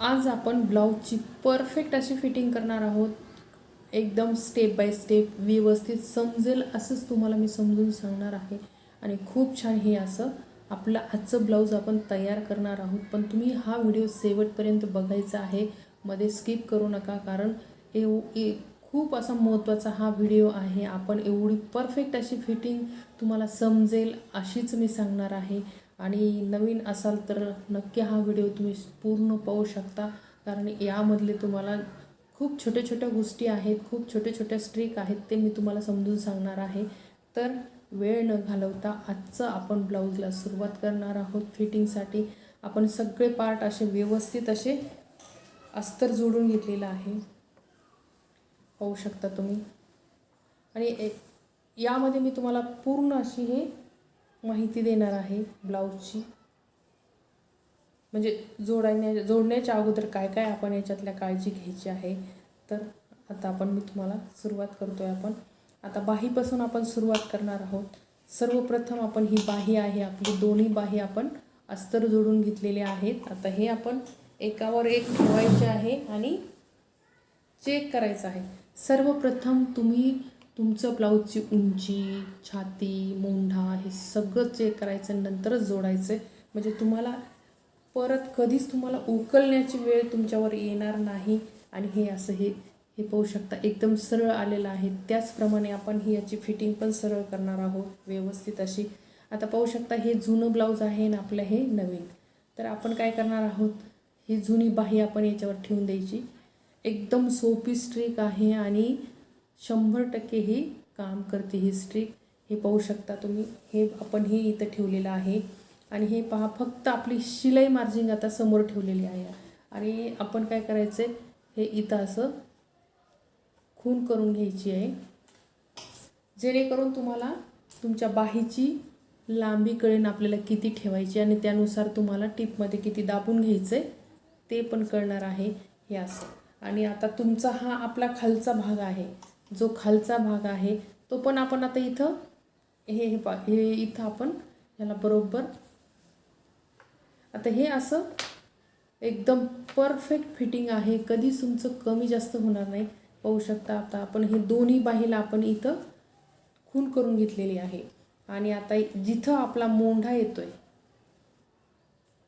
आज आपण ब्लाऊजची परफेक्ट अशी फिटिंग करणार आहोत. एकदम स्टेप बाय स्टेप व्यवस्थित समजेल असंच तुम्हाला मी समजून सांगणार आहे. आणि खूप छान हे असं आपलं आजचं ब्लाऊज आपण तयार करणार आहोत. पण तुम्ही हा व्हिडिओ शेवटपर्यंत बघायचा आहे मध्ये स्किप करू नका. कारण एव ए खूप असा महत्त्वाचा हा व्हिडिओ आहे. आपण एवढी परफेक्ट अशी फिटिंग तुम्हाला समजेल अशीच मी सांगणार आहे. आणि नवीन असाल तर नक्की हा व्हिडिओ तुम्ही पूर्ण पाहू शकता. कारण यामधले तुम्हाला खूप छोट्या छोट्या गोष्टी आहेत खूप छोट्या छोट्या स्ट्रिक आहेत ते मी तुम्हाला समजून सांगणार आहे. तर वेळ न घालवता आजचं आपण ब्लाऊजला सुरुवात करणार आहोत. फिटिंगसाठी आपण सगळे पार्ट असे व्यवस्थित असे अस्तर जोडून घेतलेलं आहे. पाहू शकता तुम्ही. आणि यामध्ये मी तुम्हाला पूर्ण अशी हे माहिती देणार आहे ब्लाऊजची. म्हणजे जोडण्या जोडण्याच्या अगोदर काय काय आपण याच्यातल्या काळजी घ्यायची आहे तर आता आपण मी तुम्हाला सुरुवात करतो आहे आपण. आता बाहीपासून आपण सुरुवात करणार आहोत. सर्वप्रथम आपण ही बाही आहे आपली दोन्ही बाही आपण अस्तर जोडून घेतलेले आहेत. आता हे आपण एकावर एक ठेवायचे आहे आणि चेक करायचं आहे. सर्वप्रथम तुम्ही तुमचं ब्लाऊजची उंची छाती मोंढा हे सगळं चेक करायचं नंतरच जोडायचं आहे. म्हणजे तुम्हाला परत कधीच तुम्हाला उकलण्याची वेळ तुमच्यावर येणार नाही. आणि हे असं हे हे पाहू शकता एकदम सरळ आलेलं आहे. त्याचप्रमाणे आपण ही याची फिटिंग पण सरळ करणार आहोत व्यवस्थित अशी. आता पाहू शकता हे जुनं ब्लाऊज आहे आणि आपलं हे नवीन. तर आपण काय करणार आहोत? ही जुनी बाही आपण याच्यावर ठेवून द्यायची. एकदम सोपी स्ट्रिक आहे आणि शंभर टक्के ही काम करते ही स्ट्रिक हे पाहू शकता तुम्ही. हे आपण हे इथं ठेवलेलं आहे. आणि हे पहा फक्त आपली शिलाई मार्जिंग आता समोर ठेवलेली आहे. आणि आपण काय करायचं आहे हे इथं असं खून करून घ्यायची आहे. जेणेकरून तुम्हाला तुमच्या बाहीची लांबी कळेन आपल्याला किती ठेवायची आणि त्यानुसार तुम्हाला टिपमध्ये किती दाबून घ्यायचं आहे ते पण कळणार आहे हे असं. आणि आता तुमचा हा आपला खालचा भाग आहे. जो खालचा भाग आहे तो पण आपण आता इथं हे हे पा हे इथं आपण ह्याला बरोबर आता हे असं एकदम परफेक्ट फिटिंग आहे. कधीच तुमचं कमी जास्त होणार नाही. पाहू शकता आता आपण हे दोन्ही बाहीला आपण इथं खून करून घेतलेली आहे. आणि आता जिथं आपला मोंढा येतोय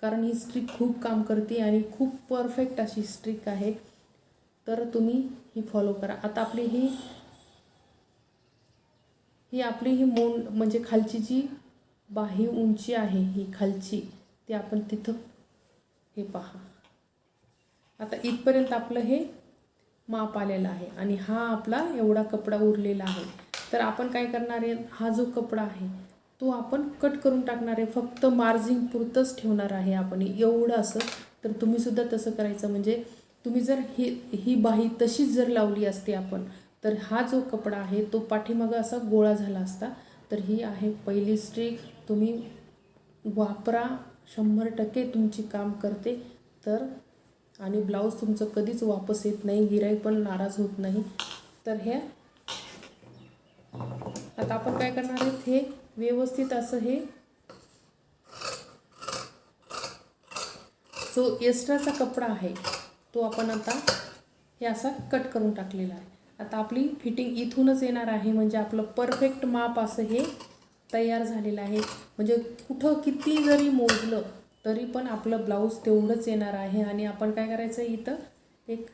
कारण ही स्ट्रिक खूप काम करते आणि खूप परफेक्ट अशी स्ट्रिक आहे. तर तुम्ही ही फॉलो करा. आता आपली ही ही आपली ही मोंड म्हणजे खालची जी बाही उंची आहे ही खालची ती आपण तिथं हे पहा. आता इथपर्यंत आपलं हे माप आलेलं आहे आणि हा आपला एवढा कपडा उरलेला आहे. तर आपण काय करणार आहे हा जो कपडा आहे तो आपण कट करून टाकणार आहे. फक्त मार्जिंग पुरतंच ठेवणार आहे आपण. एवढं असं तर तुम्ही सुद्धा तसं करायचं. म्हणजे तुम्ही जर ही ही बाही तशीच जर लावली असते आपण तर हा जो कपडा आहे तो पाठीमागं असा गोळा झाला असता तर ही आहे पहिली स्ट्रीक. तुम्ही वापरा शंभर टक्के तुमची काम करते. तर आणि ब्लाऊज तुमचं कधीच वापस येत नाही गिराईक पण नाराज होत नाही. तर हे आता आपण काय करणार आहोत? हे व्यवस्थित असं हे जो एक्स्ट्राचा कपडा आहे तो आपण आता हे असा कट करून टाकलेला आहे. आता आपली फिटिंग इथूनच येणार आहे म्हणजे आपलं परफेक्ट माप असं हे तयार झालेलं आहे. म्हणजे कुठं किती जरी मोजलं तरी पण आपलं ब्लाऊज तेवढंच येणार आहे. आणि आपण काय करायचं इथं? एक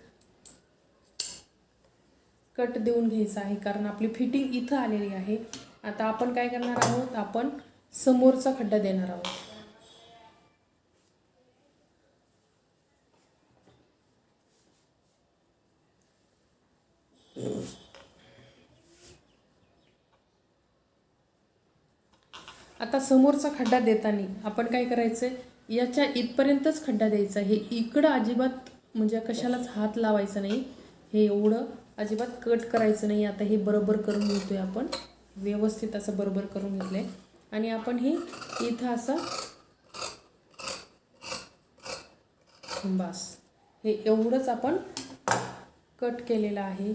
कट देऊन घ्यायचं आहे कारण आपली फिटिंग इथं आलेली आहे. आता आपण काय करणार आहोत? आपण समोरचा खड्डा देणार आहोत. आता समोरचा खड्डा देताना आपण काय करायचं याच्या इथपर्यंतच खड्डा द्यायचा. हे इकडं अजिबात म्हणजे कशालाच हात लावायचा नाही. हे एवढं अजिबात कट करायचं नाही. आता हे बरोबर करून घेतो आहे आपण. व्यवस्थित असं बरोबर करून घेतलं आहे आणि आपण हे इथं असं बस. हे एवढंच आपण कट केलेलं आहे.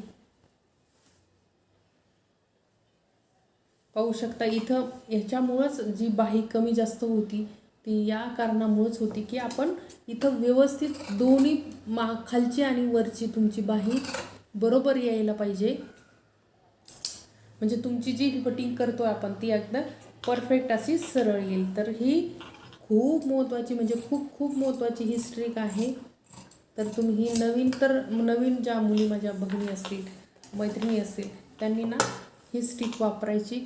पाहू शकता. इथं ह्याच्यामुळंच जी बाही कमी जास्त होती ती या कारणामुळंच होती की आपण इथं व्यवस्थित दोन्ही मा खालची आणि वरची तुमची बाही बरोबर यायला पाहिजे. म्हणजे तुमची जी कटिंग करतो आपण ती एकदा परफेक्ट अशी सरळ येईल. तर ही खूप महत्त्वाची म्हणजे खूप खूप महत्त्वाची ही स्ट्रिक आहे. तर तुम्ही ही नवीन तर नवीन ज्या मुली माझ्या बहिणी असतील मैत्रिणी असतील त्यांनी ना ही स्टिक वापरायची.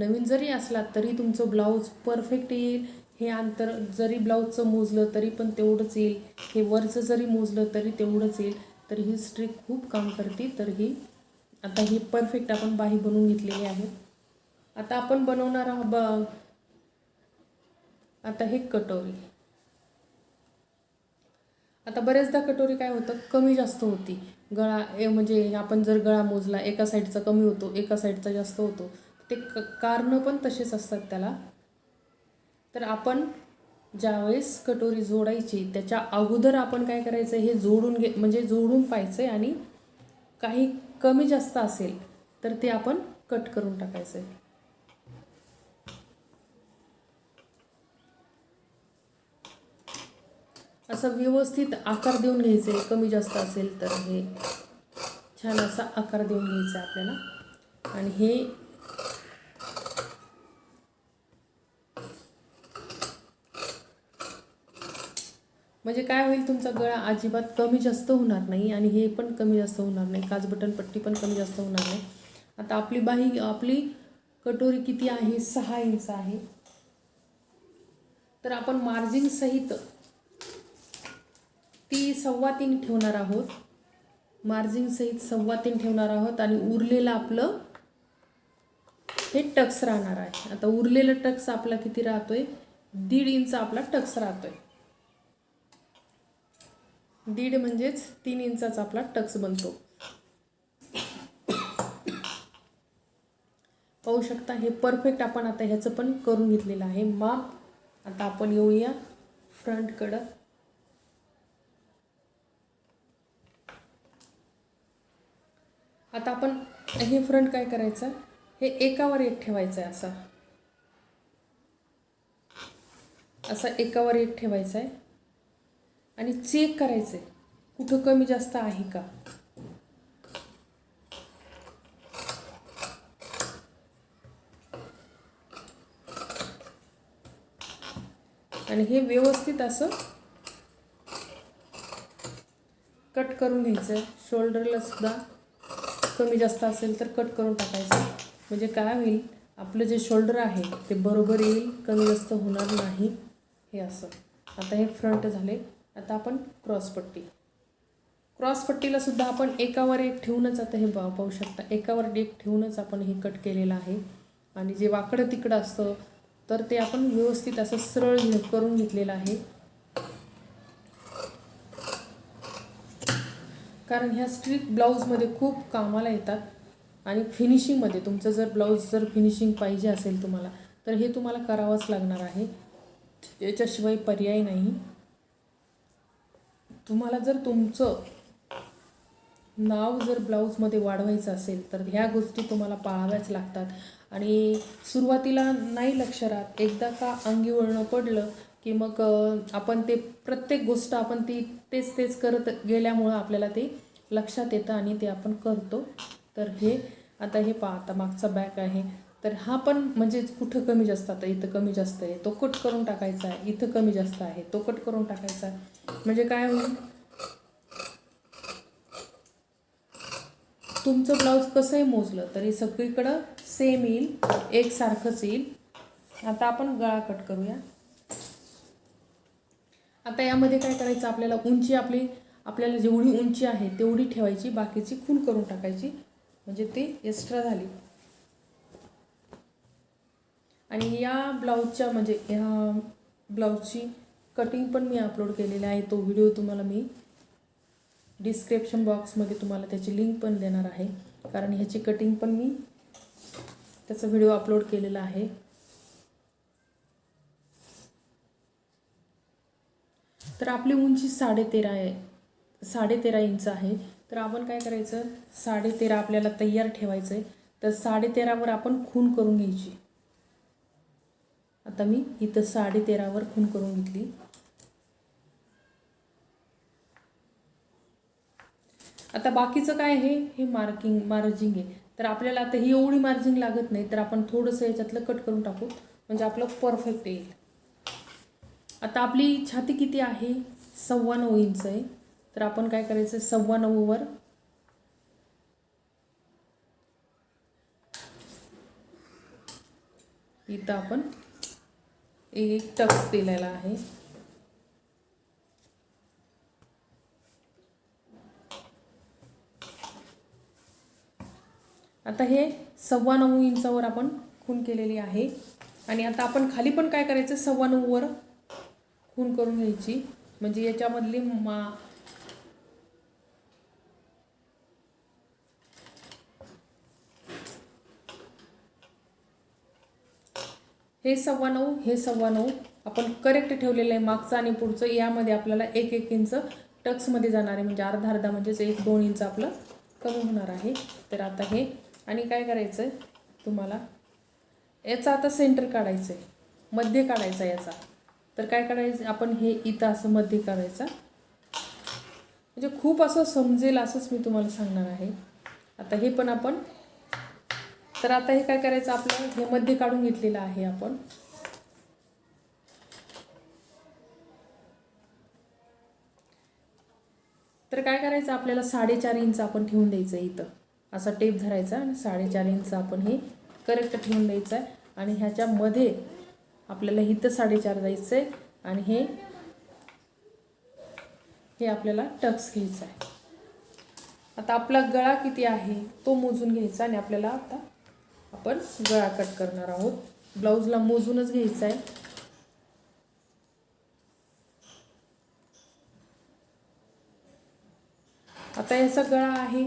नवीन जरी असला तरी तुमचं ब्लाऊज परफेक्ट येईल. हे अंतर जरी ब्लाऊजचं मोजलं तरी पण तेवढंच येईल. हे वरचं जरी मोजलं तरी तेवढंच येईल. तर ही स्ट्रिक खूप काम करते. तर ही आता ही परफेक्ट आपण बाही बनवून घेतलेली आहे. आता आपण बनवणार आहोत ब आता हे कटोरी. आता बऱ्याचदा कटोरी काय होतं? कमी जास्त होती. गळा म्हणजे आपण जर गळा मोजला एका साईडचा कमी होतो एका साईडचा जास्त होतो. ते क कारणं पण तसेच असतात त्याला. तर आपण ज्यावेळेस कटोरी जोडायची त्याच्या अगोदर आपण काय करायचं हे जोडून घे म्हणजे जोडून पाहायचं आहे आणि काही कमी जास्त असेल तर ते आपण कट करून टाकायचं आहे असं व्यवस्थित आकार देऊन घ्यायचं आहे कमी जास्त असेल तर हे छान असा आकार देऊन घ्यायचा आहे आपल्याला. आणि हे म्हणजे काय होईल तुमचा गळा अजिबात कमी जास्त होणार नाही आणि हे पण कमी जास्त होणार नाही. काच बटन पट्टी पण कमी जास्त होणार नाही. आता आपली बाही आपली कटोरी किती आहे? सहा इंच आहे. तर आपण मार्जिन सहित ती सव्वा तीन ठेवणार आहोत. मार्जिन सहित सव्वा तीन ठेवणार आहोत आणि उरलेलं आपलं हे टक्स राहणार आहे. आता उरलेलं टक्स आपला किती राहतोय? दीड इंच आपला टक्स राहतोय. दीड म्हणजेच तीन इंचाचा आपला टक्स बनतो. पाहू शकता हे परफेक्ट आपण आता ह्याचं पण करून घेतलेलं आहे माप. आता आपण येऊया फ्रंटकडं. आता आपण हे फ्रंट काय करायचं? हे एकावर एक ठेवायचं आहे असा. असा एकावर एक ठेवायचं आहे आणि चेक करायचं आहे कुठं कमी जास्त आहे का? आणि हे व्यवस्थित असं कट करून घ्यायचं शोल्डरला सुद्धा कमी जास्त असेल तर कट करून टाकायचं. म्हणजे काय होईल? आपलं जे शोल्डर आहे ते बरोबर येईल कमी जास्त होणार नाही. हे असं. आता हे फ्रंट झाले. आता आपण क्रॉसपट्टी क्रॉसपट्टीला सुद्धा आपण एकावर एक ठेवूनच आता हे पाहू शकता. एकावर एक ठेवूनच आपण हे कट केलेलं आहे. आणि जे वाकडं तिकडं असतं तर ते आपण व्यवस्थित असं सरळ करून घेतलेलं आहे. कारण ह्या स्ट्रीक ब्लाऊजमध्ये खूप कामाला येतात. आणि फिनिशिंगमध्ये तुमचं जर ब्लाऊज जर फिनिशिंग पाहिजे असेल तुम्हाला तर हे तुम्हाला करावंच लागणार आहे. याच्याशिवाय पर्याय नाही. तुम्हाला जर तुमचं नाव जर ब्लाऊजमध्ये वाढवायचं असेल तर ह्या गोष्टी तुम्हाला पाळाव्याच लागतात. आणि सुरुवातीला नाही लक्ष राहत. एकदा का अंगी वळणं पडलं की मग आपण ते प्रत्येक गोष्ट आपण ती तेच तेच करत गेल्यामुळं आपल्याला ते लक्षात येतं आणि ते आपण करतो. तर हे आता हे पाहता आता मागचा बॅक आहे. तर हा पण म्हणजे कुठं कमी जास्त आता इथं कमी जास्त आहे. तो कट करून टाकायचा आहे. इथं कमी जास्त आहे. तो कट करून टाकायचा आहे. म्हणजे काय होईल? तुमचं ब्लाऊज कसंही मोजलं? तरी सगळीकडं सेम येईल. एकसारखंच येईल. आता आपण गळा कट करूया. आता यामध्ये काय करायचं? आपल्याला उंची आपली आपल्याला जेवढी उंची आहे तेवढी ठेवायची. बाकीची खून करून टाकायची. म्हणजे ती एक्स्ट्रा झाली. आणि या ब्लाऊजच्या म्हणजे ह्या ब्लाऊजची कटिंग पण मी अपलोड केलेली आहे. तो व्हिडिओ तुम्हाला मी डिस्क्रिप्शन बॉक्समध्ये तुम्हाला त्याची लिंक पण देणार आहे. कारण ह्याची कटिंग पण मी त्याचा व्हिडिओ अपलोड केलेला आहे. तर आपली उंची साडेतेरा आहे. साडेतेरा इंच आहे. तर आपण काय करायचं? साडेतेरा आपल्याला तयार ठेवायचं आहे तर साडेतेरावर आपण खून करून घ्यायची. आता मी इथं साडे तेरावर खून करून घेतली. आता बाकीचं काय आहे? हे मार्किंग मार्जिंग आहे. तर आपल्याला आता ही एवढी मार्जिंग लागत नाही तर आपण थोडंसं याच्यातलं कट करून टाकू. म्हणजे आपलं परफेक्ट येईल. आता आपली छाती किती आहे? सव्वा नऊ इंच आहे. तर आपण काय करायचं? सव्वा नऊवर इथं आपण एक टक्स दिलेला आहे. आता हे सव्वा नऊ इंचावर आपण खून केलेली आहे. आणि आता आपण खाली पण काय करायचं? सव्वा नऊवर खून करून घ्यायची. म्हणजे याच्यामधली मा हे सव्वा नऊ हे सव्वा नऊ. आपण करेक्ट ठेवलेलं आहे मागचं आणि पुढचं. यामध्ये आपल्याला एक एक इंच टक्समध्ये जाणार आहे. म्हणजे अर्धा अर्धा म्हणजेच एक दोन इंच आपलं कमी होणार आहे. तर आता हे आणि काय करायचं आहे तुम्हाला? याचा आता सेंटर काढायचं आहे मध्य काढायचा याचा. तर काय काढायचं आपण हे इथं असं मध्य काढायचा. म्हणजे खूप असं समजेल असंच मी तुम्हाला सांगणार आहे. आता हे पण आपण तर आता हे काय करायचं आपलं हे मध्ये काढून घेतलेलं आहे आपण. तर काय करायचं आपल्याला साडेचार इंच आपण ठेवून द्यायचं आहे इथं. असा टेप धरायचा आणि साडेचार इंच आपण हे करेक्ट ठेवून द्यायचं आहे. आणि ह्याच्यामध्ये आपल्याला इथं साडेचार द्यायचं आहे आणि हे हे आपल्याला टक्स घ्यायचं आहे. आता आपला गळा किती आहे तो मोजून घ्यायचा आणि आपल्याला आता आपण गळा कट करणार आहोत. ब्लाऊजला मोजूनच घ्यायचा आहे. आता याचा गळा आहे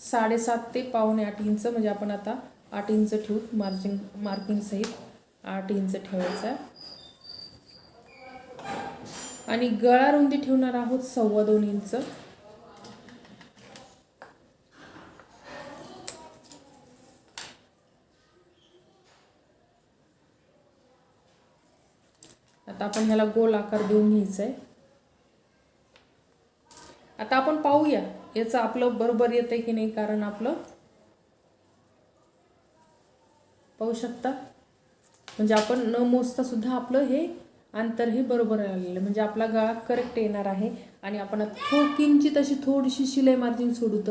साडेसात ते पावणे आठ इंच म्हणजे आपण आता आठ इंच ठेवू मार्जिंग मार्किंग सहित आठ इंच ठेवायचा आहे. आणि गळा रुंदी ठेवणार आहोत सव्वा दोन इंच. आता आपण ह्याला गोल आकार देऊन घ्यायचा आहे आता आपण पाहूया याचं आपलं बरोबर येतंय की नाही कारण आपलं पाहू शकता? म्हणजे आपण न मोजता सुद्धा आपलं हे अंतर हे बरोबर आलेलं म्हणजे आपला गळा करेक्ट येणार आहे. आणि आपण थो किंचित अशी थोडीशी शिलाई मार्किंग सोडूत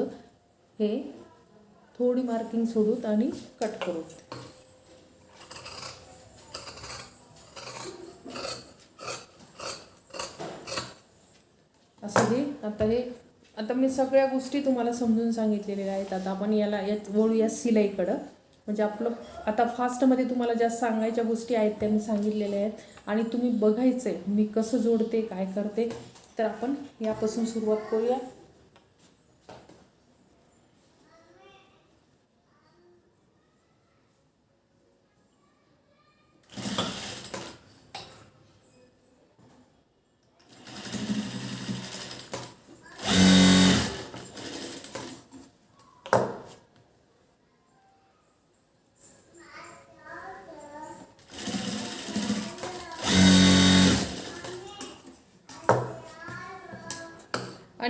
हे थोडी मार्किंग सोडूत आणि कट करू असं हे आता हे आता मी सगळ्या गोष्टी तुम्हाला समजून सांगितलेल्या आहेत. आता आपण याला यात वळूया सिलाईकडं. म्हणजे आपलं आता फास्टमध्ये तुम्हाला ज्या सांगायच्या गोष्टी आहेत त्या मी सांगितलेल्या आहेत. आणि तुम्ही बघायचं आहे मी कसं जोडते काय करते. तर आपण यापासून सुरुवात करूया.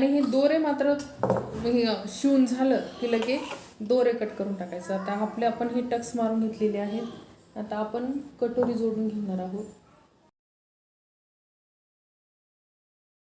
आणि हे दोरे मात्र हे शिवून झालं की लगे दोरे कट करून टाकायचं. आता आपले आपण हे टक्स मारून घेतलेले आहेत. आता आपण कटोरी जोडून घेणार आहोत.